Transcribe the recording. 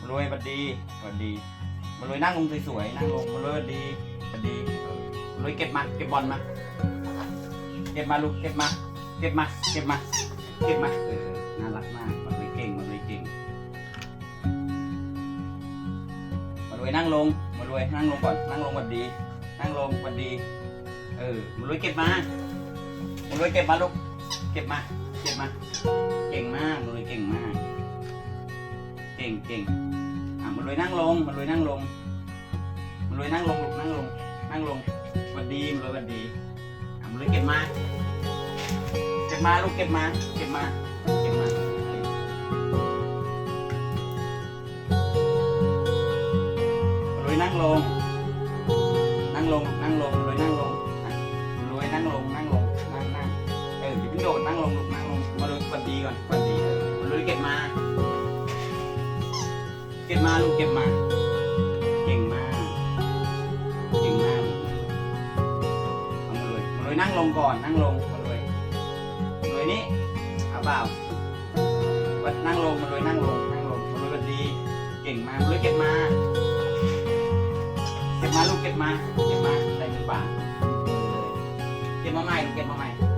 มารวยบัดดีบัดดีมารวยนั่งลงสวยๆนั่งลงมารวยบัดดีบัดดีมารวยเก็บมาเก็บบอลมา เก็บมาลูกเก็บมา เก็บมา เก็บมา เก็บมาเออน่ารักมากมารวยเก่งมารวยเก่งมารวยนั่งลงมารวยนั่งลงก่อนนั่งลงบัดดี นั่งลงบัดดี เออมารวยเก็บมามารวยเก็บมาลูกเก็บมา เก็บมา เก่งมากมารวยเก่งมาก เก่งเก่ง มารวยนั่งลงมารวยนั่งลงมารวยนั่งลงลูกนั่งลง นั่งลงวันดีมารวยวันดีอะมารวยเก็บมา เก็บมาลูกเก็บมา เก็บมา เก็บมามารวยนั่งลง นั่งลง นั่งลงมารวยนั่งลงอะมารวยนั่งลง นั่งลง นั่งนั่งเอออย่าเพิ่งโดด นั่งลงลูกนั่งลง มารวยหวันดีก่อนหวันดีเออมารวยเก็บมา ก็บมาลูกเก็บมา เก่งมาก เก่งมากเอามาเลยมาเลยนั่งลงก่อนนั่งลงมาเลยมาเลยนี่เอาเปล่าวัดนั่งลงมาเลยนั่งลงนั่งลงมาเลยวัดดี เก่งมากมาเลยเก็บมา เก็บมาลูกเก็บมา เก็บมาใส่มือปล่าเก็บมาใหม่ลูกเก็บมาใหม่